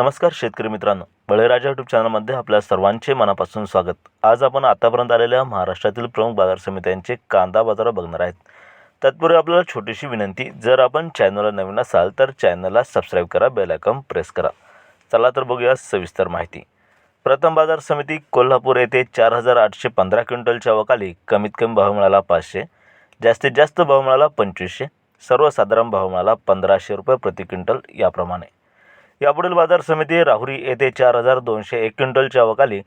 नमस्कार शेतकरी मित्रांनो. बळीराजा यूट्यूब चॅनलमध्ये आपल्या सर्वांचे मनापासून स्वागत. आज आपण आतापर्यंत आलेल्या महाराष्ट्रातील प्रमुख बाजार समित्यांचे कांदा बाजार बघणार आहेत. तत्पूर्वी आपल्याला छोटीशी विनंती जर आपण चॅनलला नवीन असाल तर चॅनलला सबस्क्राईब करा बेल आयकॉन प्रेस करा. चला तर बघूया सविस्तर माहिती. प्रथम बाजार समिती कोल्हापूर येथे चार हजार आठशे पंधरा क्विंटलच्या अवकाली कमीत कमी भाव मिळाला पाचशे जास्तीत जास्त भाव मिळाला पंचवीसशे सर्वसाधारण भाव मिळाला पंधराशे रुपये प्रति क्विंटल याप्रमाणे. यापुढील बाजार समिती राहुरी येथे चार हजार दोनशे एक क्विंटलच्या अवकाली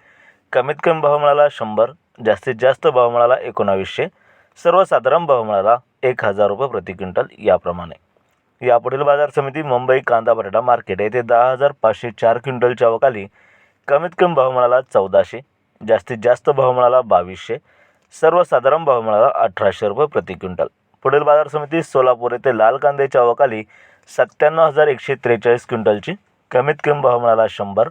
कमीत कमी भाव मिळाला शंभर जास्तीत जास्त भाव मिळाला एकोणावीसशे सर्वसाधारण भाव मिळाला एक हजार रुपये प्रति क्विंटल याप्रमाणे. यापुढील बाजार समिती मुंबई कांदा बटाटा मार्केट येथे दहा हजार पाचशे चार क्विंटलच्या अवकाली कमीत कमी भाव मिळाला चौदाशे जास्तीत जास्त भाव मिळाला बावीसशे सर्वसाधारण भाव मिळाला अठराशे रुपये प्रति क्विंटल. पुढील बाजार समिती सोलापूर येथे लाल कांद्याच्या अवकाली सत्त्याण्णव हजार एकशे त्रेचाळीस क्विंटलची कमीत कमी भाव मिळाला शंभर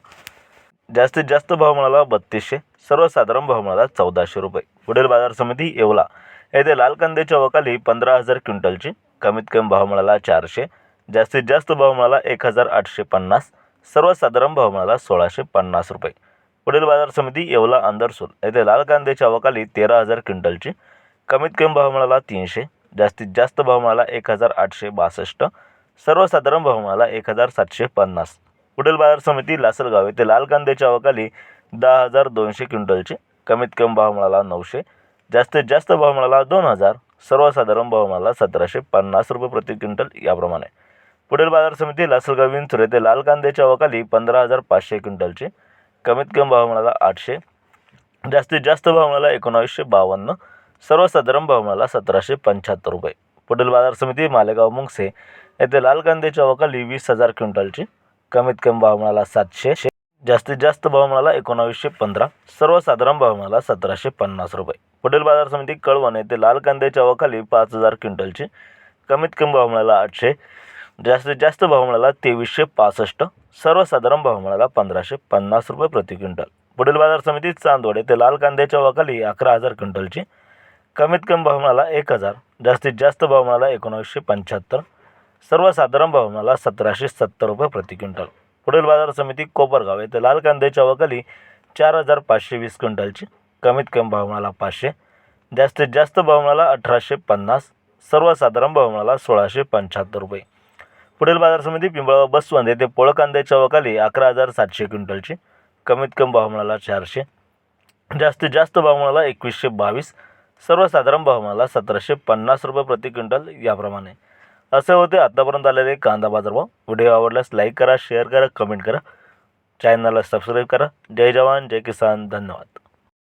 जास्तीत जास्त भाव मिळाला बत्तीसशे सर्वसाधारण भाव मिळाला चौदाशे रुपये. पुढील बाजार समिती येवला येथे लाल कांद्याच्या अवकाली पंधरा हजार क्विंटलची कमीत कमी भाव मिळाला चारशे जास्तीत जास्त भाव मिळाला एक हजार आठशे पन्नास सर्वसाधारण भाव मिळाला सोळाशे पन्नास रुपये. पुढील बाजार समिती येवला अंदरसूल येथे लाल कांद्याच्या अवकाली तेरा हजार क्विंटलची कमीत कमी भाव मिळाला तीनशे जास्तीत जास्त भावमाला एक हजार आठशे बासष्ट सर्वसाधारण भाव एक हजार सातशे पन्नास. पुढील बाजार समिती लासलगाव येथे लाल कांद्याच्या अवकाली दहा हजार दोनशे क्विंटलची. कमीत कमी भाव नऊशे जास्तीत जास्त भाव दोन हजार सर्वसाधारण भाव सतराशे पन्नास रुपये प्रति क्विंटल याप्रमाणे. पुढील बाजार समिती लासलगाव विंचूर येथे लाल कांद्याच्या अवकाली पंधरा हजार पाचशे क्विंटलची. कमीत कमी भाव मिळाला आठशे जास्तीत जास्त भाव मिळाला एकोणावीसशे बावन्न सर्वसाधारण भावमाला सतराशे पंच्याहत्तर रुपये. पुढील बाजार समिती मालेगाव मुंगसे येथे लाल कांद्याच्या अवकाली वीस हजार क्विंटलची कमीत कमी भाव मिळाला सातशे जास्तीत जास्त भाव मिळाला एकोणावीसशे पंधरा. सर्वसाधारण भाव मिळाला सतराशे पन्नास रुपये. पुढील बाजार समिती कळवण येथे लाल कांद्याच्या अवकाली पाच हजार क्विंटलची कमीत कमी भाव मिळाला आठशे. जास्तीत जास्त भाव मिळाला तेवीसशे पासष्ट. सर्वसाधारण भाव मिळाला पंधराशे पन्नास रुपये प्रति क्विंटल. पुढील बाजार समिती चांदवड येथे लाल कांद्याच्या अवकाली अकरा हजार क्विंटलची कमीत कमी भाव मिळाला एक हजार जास्तीत जास्त भाव मिळाला एकोणावीसशे पंच्याहत्तर सर्वसाधारण भाव मिळाला सतराशे सत्तर रुपये प्रति क्विंटल. पुढील बाजार समिती कोपरगाव येथे लाल कांद्याच्या अवकाली चार हजार पाचशे वीस क्विंटलची कमीत कमी भाव मिळाला पाचशे जास्तीत जास्त भाव मिळाला अठराशे पन्नास सर्वसाधारण भाव मिळाला सोळाशे पंच्याहत्तर रुपये. पुढील बाजार समिती पिंपळगाव बसवंत येथे पोळ कांद्याच्या अवकाली अकरा हजार सातशे क्विंटलची कमीत कमी भाव मिळाला चारशे जास्तीत जास्त भाव मिळाला एकवीसशे बावीस सर्वसाधारण भाव मला सतराशे पन्नास रुपये प्रति क्विंटल याप्रमाणे. असे होते आत्तापर्यंत आलेले कांदा बाजारभाव व्हिडिओ आवडल्यास लाईक करा शेअर करा कमेंट करा. चॅनलला सबस्क्राईब करा. जय जवान जय किसान. धन्यवाद.